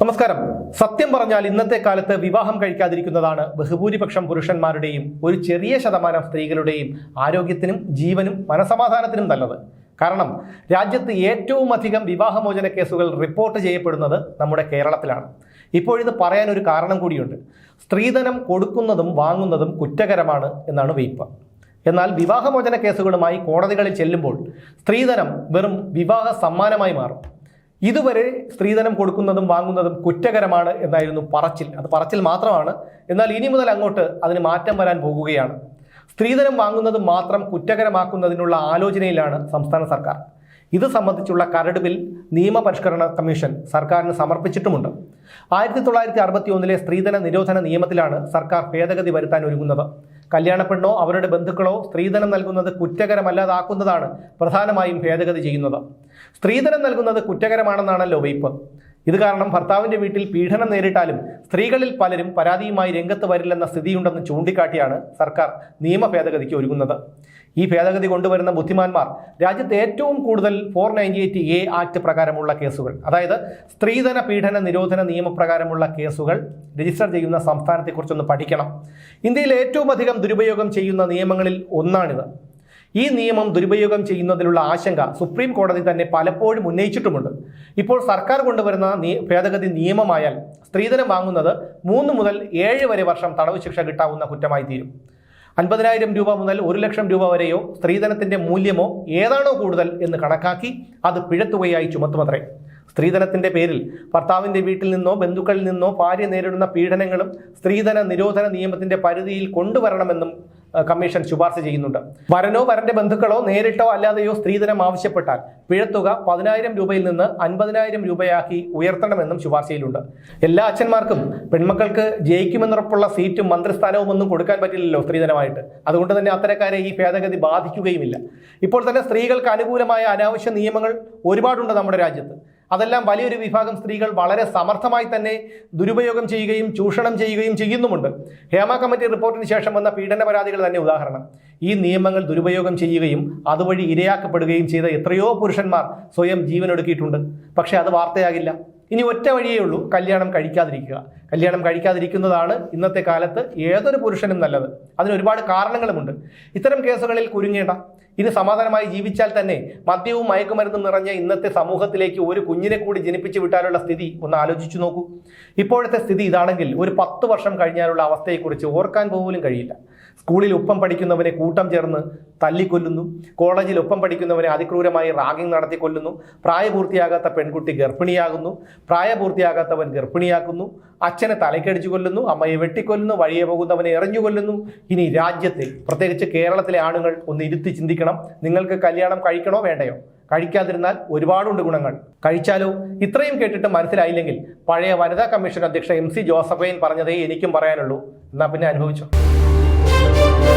നമസ്കാരം. സത്യം പറഞ്ഞാൽ ഇന്നത്തെ കാലത്ത് വിവാഹം കഴിക്കാതിരിക്കുന്നതാണ് ബഹുഭൂരിപക്ഷം പുരുഷന്മാരുടെയും ഒരു ചെറിയ ശതമാനം സ്ത്രീകളുടെയും ആരോഗ്യത്തിനും ജീവനും മനസമാധാനത്തിനും നല്ലത്. കാരണം രാജ്യത്ത് ഏറ്റവും അധികം വിവാഹമോചന കേസുകൾ റിപ്പോർട്ട് ചെയ്യപ്പെടുന്നത് നമ്മുടെ കേരളത്തിലാണ്. ഇപ്പോഴിത് പറയാൻ ഒരു കാരണം കൂടിയുണ്ട്. സ്ത്രീധനം കൊടുക്കുന്നതും വാങ്ങുന്നതും കുറ്റകരമാണ് എന്നാണ് വെയ്പ്പ് എന്നാൽ വിവാഹമോചന കേസുകളുമായി കോടതികളിൽ ചെല്ലുമ്പോൾ സ്ത്രീധനം വെറും വിവാഹ സമ്മാനമായി മാറും. ഇതുവരെ സ്ത്രീധനം കൊടുക്കുന്നതും വാങ്ങുന്നതും കുറ്റകരമാണ് എന്നായിരുന്നു പറച്ചിൽ. അത് പറച്ചിൽ മാത്രമാണ്. എന്നാൽ ഇനി മുതൽ അങ്ങോട്ട് അതിന് മാറ്റം വരാൻ പോകുകയാണ്. സ്ത്രീധനം വാങ്ങുന്നത് മാത്രം കുറ്റകരമാക്കുന്നതിനുള്ള ആലോചനയിലാണ് സംസ്ഥാന സർക്കാർ. ഇത് സംബന്ധിച്ചുള്ള കരട് ബിൽ നിയമപരിഷ്കരണ കമ്മീഷൻ സർക്കാരിന് സമർപ്പിച്ചിട്ടുമുണ്ട്. ആയിരത്തി തൊള്ളായിരത്തി അറുപത്തി ഒന്നിലെ സ്ത്രീധന നിരോധന നിയമത്തിലാണ് സർക്കാർ ഭേദഗതി വരുത്താൻ ഒരുങ്ങുന്നത്. കല്യാണപ്പെണ്ണോ അവരുടെ ബന്ധുക്കളോ സ്ത്രീധനം നൽകുന്നത് കുറ്റകരമല്ലാതാക്കുന്നതാണ് പ്രധാനമായും ഭേദഗതി ചെയ്യുന്നത്. സ്ത്രീധനം നൽകുന്നത് കുറ്റകരമാണെന്നാണല്ലോ വയ്പ് ഇത് കാരണം ഭർത്താവിന്റെ വീട്ടിൽ പീഡനം നേരിട്ടാലും സ്ത്രീകളിൽ പലരും പരാതിയുമായി രംഗത്ത് വരില്ലെന്ന സ്ഥിതിയുണ്ടെന്ന് ചൂണ്ടിക്കാട്ടിയാണ് സർക്കാർ നിയമ ഭേദഗതിക്ക് ഒരുങ്ങുന്നത്. ഈ ഭേദഗതി കൊണ്ടുവരുന്ന ബുദ്ധിമാന്മാർ രാജ്യത്ത് ഏറ്റവും കൂടുതൽ four ninety eight A act പ്രകാരമുള്ള കേസുകൾ അതായത് സ്ത്രീധന പീഡന നിരോധന നിയമപ്രകാരമുള്ള കേസുകൾ രജിസ്റ്റർ ചെയ്യുന്ന സംസ്ഥാനത്തെക്കുറിച്ചൊന്ന് പഠിക്കണം. ഇന്ത്യയിൽ ഏറ്റവും അധികം ദുരുപയോഗം ചെയ്യുന്ന നിയമങ്ങളിൽ ഒന്നാണിത്. ഈ നിയമം ദുരുപയോഗം ചെയ്യുന്നതിലുള്ള ആശങ്ക സുപ്രീം കോടതി തന്നെ പലപ്പോഴും ഉന്നയിച്ചിട്ടുമുണ്ട്. ഇപ്പോൾ സർക്കാർ കൊണ്ടുവരുന്ന ഭേദഗതി നിയമമായാൽ സ്ത്രീധനം വാങ്ങുന്നത് മൂന്ന് മുതൽ ഏഴ് വരെ വർഷം തടവ് ശിക്ഷ കിട്ടാവുന്ന കുറ്റമായി തീരും. അൻപതിനായിരം രൂപ മുതൽ ഒരു ലക്ഷം രൂപ വരെയോ സ്ത്രീധനത്തിന്റെ മൂല്യമോ ഏതാണോ കൂടുതൽ എന്ന് കണക്കാക്കി അത് പിഴത്തുകയായി ചുമത്തുമത്രേ. സ്ത്രീധനത്തിന്റെ പേരിൽ ഭർത്താവിന്റെ വീട്ടിൽ നിന്നോ ബന്ധുക്കളിൽ നിന്നോ ഭാര്യ നേരിടുന്ന പീഡനങ്ങളും സ്ത്രീധന നിരോധന നിയമത്തിന്റെ പരിധിയിൽ കൊണ്ടുവരണമെന്നും കമ്മീഷൻ ശുപാർശ ചെയ്യുന്നുണ്ട്. വരനോ വരന്റെ ബന്ധുക്കളോ നേരിട്ടോ അല്ലാതെയോ സ്ത്രീധനം ആവശ്യപ്പെട്ടാൽ പിഴത്തുക പതിനായിരം രൂപയിൽ നിന്ന് അൻപതിനായിരം രൂപയാക്കി ഉയർത്തണമെന്നും ശുപാർശയിലുണ്ട്. എല്ലാ അച്ഛന്മാർക്കും പെൺമക്കൾക്ക് ജയിക്കുമെന്നുറപ്പുള്ള സീറ്റും മന്ത്രിസ്ഥാനവും ഒന്നും കൊടുക്കാൻ പറ്റില്ലല്ലോ സ്ത്രീധനമായിട്ട്. അതുകൊണ്ട് തന്നെ അത്തരക്കാരെ ഈ ഭേദഗതി ബാധിക്കുകയുമില്ല. ഇപ്പോൾ തന്നെ സ്ത്രീകൾക്ക് അനുകൂലമായ അനാവശ്യ നിയമങ്ങൾ ഒരുപാടുണ്ട് നമ്മുടെ രാജ്യത്ത്. അതെല്ലാം വലിയൊരു വിഭാഗം സ്ത്രീകൾ വളരെ സമർത്ഥമായി തന്നെ ദുരുപയോഗം ചെയ്യുകയും ചൂഷണം ചെയ്യുകയും ചെയ്യുന്നുമുണ്ട്. ഹേമ കമ്മിറ്റി റിപ്പോർട്ടിന് ശേഷം വന്ന പീഡന പരാതികൾ തന്നെ ഉദാഹരണം. ഈ നിയമങ്ങൾ ദുരുപയോഗം ചെയ്യുകയും അതുവഴി ഇരയാക്കപ്പെടുകയും ചെയ്ത എത്രയോ പുരുഷന്മാർ സ്വയം ജീവനൊടുക്കിയിട്ടുണ്ട്. പക്ഷേ അത് വാർത്തയാകില്ല. ഇനി ഒറ്റ വഴിയേ ഉള്ളൂ കല്യാണം കഴിക്കാതിരിക്കുക. കല്യാണം കഴിക്കാതിരിക്കുന്നതാണ് ഇന്നത്തെ കാലത്ത് ഏതൊരു പുരുഷനും നല്ലത്. അതിന് ഒരുപാട് കാരണങ്ങളുമുണ്ട്. ഇത്തരം കേസുകളിൽ കുരുങ്ങേണ്ട. ഇനി സമാധാനമായി ജീവിച്ചാൽ തന്നെ മദ്യവും മയക്കുമരുന്നും നിറഞ്ഞ ഇന്നത്തെ സമൂഹത്തിലേക്ക് ഒരു കുഞ്ഞിനെ കൂടി ജനിപ്പിച്ചു വിട്ടാലുള്ള സ്ഥിതി ഒന്ന് ആലോചിച്ചു നോക്കൂ. ഇപ്പോഴത്തെ സ്ഥിതി ഇതാണെങ്കിൽ ഒരു പത്ത് വർഷം കഴിഞ്ഞാലുള്ള അവസ്ഥയെക്കുറിച്ച് ഓർക്കാൻ പോലും കഴിയില്ല. സ്കൂളിൽ ഒപ്പം പഠിക്കുന്നവനെ കൂട്ടം ചേർന്ന് തല്ലിക്കൊല്ലുന്നു. കോളേജിൽ ഒപ്പം പഠിക്കുന്നവനെ അതിക്രൂരമായി റാഗിംഗ് നടത്തി കൊല്ലുന്നു. പ്രായപൂർത്തിയാകാത്ത പെൺകുട്ടി ഗർഭിണിയാകുന്നു. പ്രായപൂർത്തിയാകാത്തവൻ ഗർഭിണിയാക്കുന്നു. അച്ഛനെ തലക്കടിച്ചു കൊല്ലുന്നു. അമ്മയെ വെട്ടിക്കൊല്ലുന്നു. വഴിയെ പോകുന്നവനെ എറിഞ്ഞു കൊല്ലുന്നു. ഇനി രാജ്യത്തിൽ പ്രത്യേകിച്ച് കേരളത്തിലെ ആണുങ്ങൾ ഒന്ന് ഇരുത്തി ചിന്തിക്കണം. നിങ്ങൾക്ക് കല്യാണം കഴിക്കണോ വേണ്ടയോ? കഴിക്കാതിരുന്നാൽ ഒരുപാടുണ്ട് ഗുണങ്ങൾ. കഴിച്ചാലോ? ഇത്രയും കേട്ടിട്ട് മനസ്സിലായില്ലെങ്കിൽ പഴയ വനിതാ കമ്മീഷൻ അധ്യക്ഷ എം സി ജോസഫൈൻ പറഞ്ഞതേ എനിക്കും പറയാനുള്ളൂ. എന്നാ പിന്നെ അനുഭവിച്ചോ? Thank you.